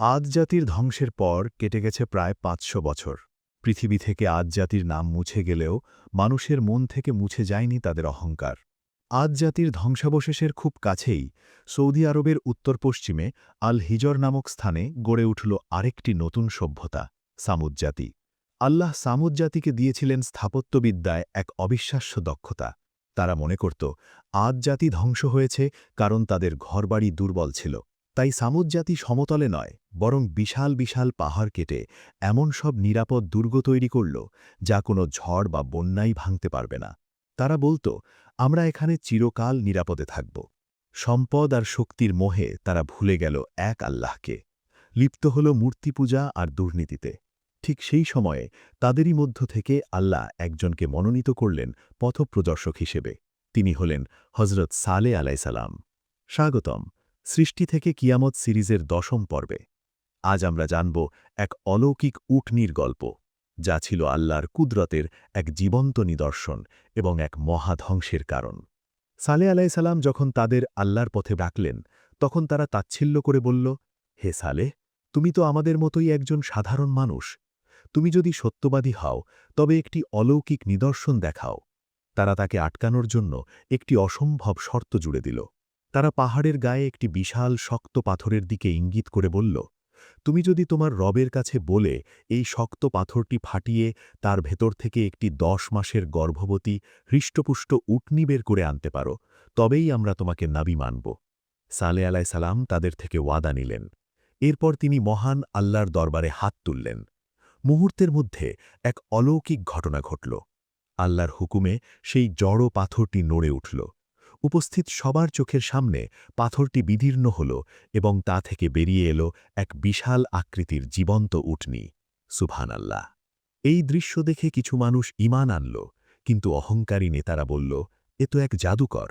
আদ জাতির ধ্বংসের পর কেটে গেছে প্রায় পাঁচশো বছর। পৃথিবী থেকে আদ জাতির নাম মুছে গেলেও মানুষের মন থেকে মুছে যায়নি তাদের অহংকার। আদ জাতির ধ্বংসাবশেষের খুব কাছেই সৌদি আরবের উত্তর পশ্চিমে আল হিজর নামক স্থানে গড়ে উঠল আরেকটি নতুন সভ্যতা, সামুদ জাতি। আল্লাহ সামুদ জাতিকে দিয়েছিলেন স্থাপত্যবিদ্যায় এক অবিশ্বাস্য দক্ষতা। তারা মনে করত আদ জাতি ধ্বংস হয়েছে কারণ তাদের ঘরবাড়ি দুর্বল ছিল। তাই সামুদ জাতি সমতলে নয়, বরং বিশাল বিশাল পাহাড় কেটে এমন সব নিরাপদ দুর্গ তৈরি করল, যা কোনো ঝড় বা বন্যাই ভাঙতে পারবে না। তারা বলত, আমরা এখানে চিরকাল নিরাপদে থাকব। সম্পদ আর শক্তির মোহে তারা ভুলে গেল এক আল্লাহকে। লিপ্ত হল মূর্তি পূজা আর দুর্নীতিতে। ঠিক সেই সময়ে তাদেরই মধ্য থেকে আল্লাহ একজনকে মনোনীত করলেন পথপ্রদর্শক হিসেবে। তিনি হলেন হজরত সালে আলাইসালাম স্বাগতম। সৃষ্টি থেকে কিয়ামত সিরিজের দশম পর্বে। আজ আমরা জানব এক অলৌকিক উটনির গল্প, যা ছিল আল্লাহর কুদরতের এক জীবন্ত নিদর্শন এবং এক মহাধ্বংসের কারণ। সালে আলাইসালাম যখন তাদের আল্লাহর পথে ডাকলেন, তখন তারা তাচ্ছিল্য করে বলল, হে সালে, তুমি তো আমাদের মতোই একজন সাধারণ মানুষ। তুমি যদি সত্যবাদী হও, তবে একটি অলৌকিক নিদর্শন দেখাও। তারা তাকে আটকানোর জন্য একটি অসম্ভব শর্ত জুড়ে দিল। তারা পাহাড়ের গায়ে একটি বিশাল শক্ত পাথরের দিকে ইঙ্গিত করে বলল, তুমি যদি তোমার রবের কাছে বলে এই শক্ত পাথরটি ফাটিয়ে তার ভেতর থেকে একটি দশ মাসের গর্ভবতী, হৃষ্টপুষ্ট উটনি বের করে আনতে পারো, তবেই আমরা তোমাকে নাবি মানব। সালে আলায় সালাম তাদের থেকে ওয়াদা নিলেন। এরপর তিনি মহান আল্লাহর দরবারে হাত তুললেন। মুহূর্তের মধ্যে এক অলৌকিক ঘটনা ঘটল। আল্লাহর হুকুমে সেই জড় পাথরটি নড়ে উঠল। উপস্থিত সবার চোখের সামনে পাথরটি বিদীর্ণ হল এবং তা থেকে বেরিয়ে এলো এক বিশাল আকৃতির জীবন্ত উটনি। সুভান আল্লাহ এই দৃশ্য দেখে কিছু মানুষ ইমান আনল, কিন্তু অহংকারী নেতারা বলল, এ তো এক জাদুকর।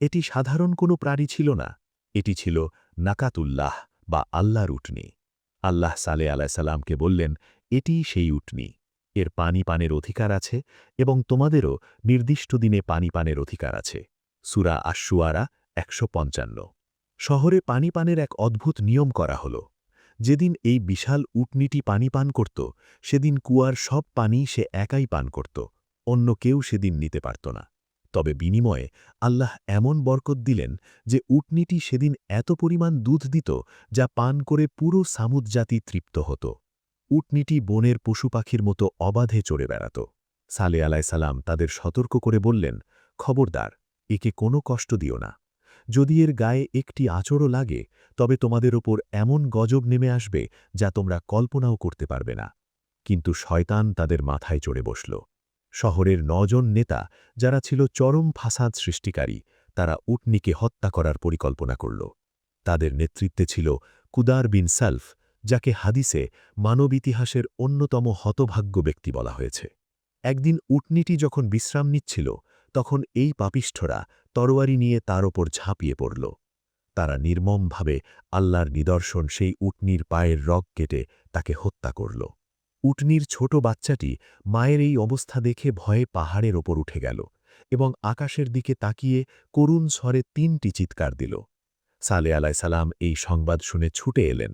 এটি সাধারণ কোনো প্রাণী ছিল না। এটি ছিল নাকাতুল্লাহ বা আল্লাহর উটনি। আল্লাহ সালে আলাইসাল্লামকে বললেন এটিই সেই উটনি। এর পানি পানের অধিকার আছে এবং তোমাদেরও নির্দিষ্ট দিনে পানি পানের অধিকার আছে। সুরা আশুয়ারা একশো পঞ্চান্ন। শহরে পানি পানের এক অদ্ভুত নিয়ম করা হল। যেদিন এই বিশাল উটনিটি পানি পান করত, সেদিন কুয়ার সব পানি সে একাই পান করত, অন্য কেউ সেদিন নিতে পারত না। তবে বিনিময়ে আল্লাহ এমন বরকত দিলেন যে উটনিটি সেদিন এত পরিমাণ দুধ দিত যা পান করে পুরো সামুদ জাতি তৃপ্ত হতো। উটনিটি বনের পশু পাখির মতো অবাধে চড়ে বেড়াত। সালে আলাইসালাম তাদের সতর্ক করে বললেন, খবরদার একে কোনো কষ্ট দিও না। যদি এর গায়ে একটি আচরও লাগে, তবে তোমাদের ওপর এমন গজব নেমে আসবে যা তোমরা কল্পনাও করতে পারবে না। কিন্তু শয়তান তাদের মাথায় চড়ে বসল। শহরের নজন নেতা, যারা ছিল চরম ফাসাদ সৃষ্টিকারী, তারা উটনিকে হত্যা করার পরিকল্পনা করল। তাদের নেতৃত্বে ছিল কুদার বিন সালফ, যাকে হাদিসে মানব ইতিহাসের অন্যতম হতভাগ্য ব্যক্তি বলা হয়েছে। একদিন উটনিটি যখন বিশ্রাম নিচ্ছিল তখন এই পাপিষ্ঠরা তরোয়ারি নিয়ে তার ওপর ঝাঁপিয়ে পড়ল। তারা নির্মমভাবে আল্লাহর নিদর্শন সেই উটনির পায়ের রগ কেটে তাকে হত্যা করল। উটনির ছোট বাচ্চাটি মায়ের এই অবস্থা দেখে ভয়ে পাহাড়ের ওপর উঠে গেল এবং আকাশের দিকে তাকিয়ে করুণ স্বরে তিনটি চিৎকার দিল। সালে আলাইসালাম এই সংবাদ শুনে ছুটে এলেন।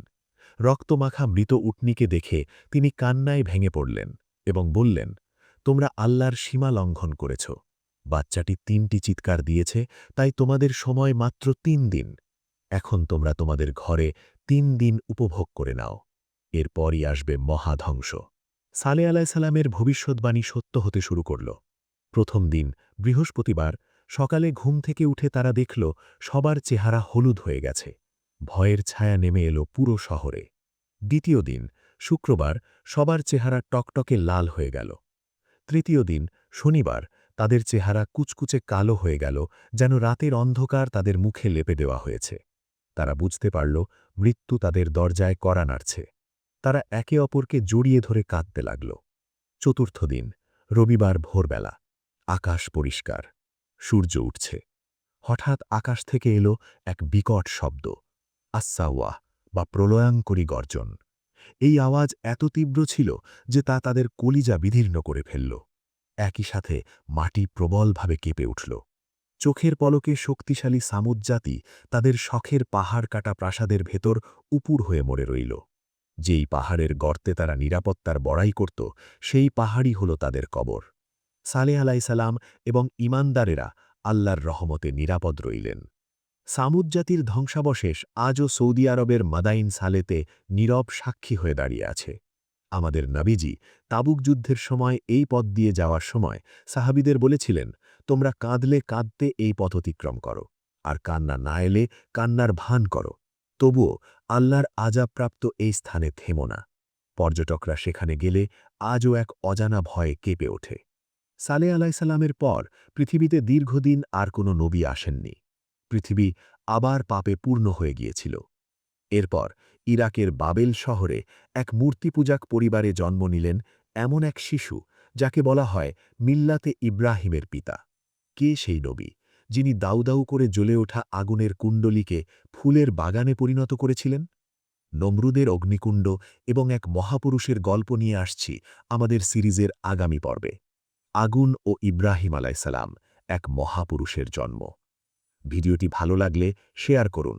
রক্তমাখা মৃত উটনিকে দেখে তিনি কান্নায় ভেঙে পড়লেন এবং বললেন, তোমরা আল্লাহর সীমা লঙ্ঘন করেছ। বাচ্চাটি তিনটি চিৎকার দিয়েছে, তাই তোমাদের সময় মাত্র তিন দিন। এখন তোমরা তোমাদের ঘরে তিন দিন উপভোগ করে নাও। এরপরই আসবে মহাধ্বংস। সালে আলাইসাল্লামের ভবিষ্যৎবাণী সত্য হতে শুরু করল। প্রথম দিন, বৃহস্পতিবার, সকালে ঘুম থেকে উঠে তারা দেখল, সবার চেহারা হলুদ হয়ে গেছে। ভয়ের ছায়া নেমে এলো পুরো শহরে। দ্বিতীয় দিন, শুক্রবার, সবার চেহারা টকটকে লাল হয়ে গেল। তৃতীয় দিন, শনিবার তাদের চেহারা কুচকুচে কালো হয়ে গেল, যেন রাতের অন্ধকার তাদের মুখে লেপে দেওয়া হয়েছে। তারা বুঝতে পারল, মৃত্যু তাদের দরজায় করা নাড়ছে। তারা একে অপরকে জড়িয়ে ধরে কাঁদতে লাগল। চতুর্থ দিন, রবিবার ভোরবেলা, আকাশ পরিষ্কার, সূর্য উঠছে। হঠাৎ আকাশ থেকে এলো এক বিকট শব্দ আসাওয়া বা প্রলয়াঙ্করী গর্জন। এই আওয়াজ এত তীব্র ছিল যে তা তাদের কলিজা বিধীর্ণ করে ফেলল। একই সাথে মাটি প্রবলভাবে কেঁপে উঠল। চোখের পলকে শক্তিশালী সামুদ জাতি তাদের শখের পাহাড় কাটা প্রাসাদের ভেতর উপুর হয়ে মরে রইল। যেই পাহাড়ের গর্তে তারা নিরাপত্তার বড়াই করত, সেই পাহাড়ই হল তাদের কবর। সালে আলাইসালাম এবং ইমানদারেরা আল্লাহর রহমতে নিরাপদ রইলেন। সামুদ জাতির ধ্বংসাবশেষ আজও সৌদি আরবের মাদাইন সালেতে নীরব সাক্ষী হয়ে দাঁড়িয়ে আছে। আমাদের নবীজি তাবুক যুদ্ধের সময় এই পথ দিয়ে যাওয়ার সময় সাহাবিদের বলেছিলেন, তোমরা কাঁদলে কাঁদতে এই পথ অতিক্রম করো, আর কান্না না এলে কান্নার ভান করো। তবুও আল্লাহর আজাবপ্রাপ্ত এই স্থানে থেমো না। পর্যটকরা সেখানে গেলে আজও এক অজানা ভয়ে কেঁপে ওঠে। সালে আলাইসাল্লামের পর পৃথিবীতে দীর্ঘদিন আর কোনো নবী আসেননি। পৃথিবী আবার পাপে পূর্ণ হয়ে গিয়েছিল। এরপর ইরাকের বাবেল শহরে এক মূর্তিপূজাক পরিবারে জন্ম নিলেন এমন এক শিশু যাকে বলা হয় মিল্লাতে ইব্রাহিমের পিতা। কে সেই নবী যিনি দাউদাউ করে জ্বলে ওঠা আগুনের কুণ্ডলিকে ফুলের বাগানে পরিণত করেছিলেন? নমরুদের অগ্নিকুণ্ড এবং এক মহাপুরুষের গল্প নিয়ে আসছি আমাদের সিরিজের আগামী পর্বে। আগুন ও ইব্রাহিম আলাইসালাম এক মহাপুরুষের জন্ম। ভিডিওটি ভালো লাগলে শেয়ার করুন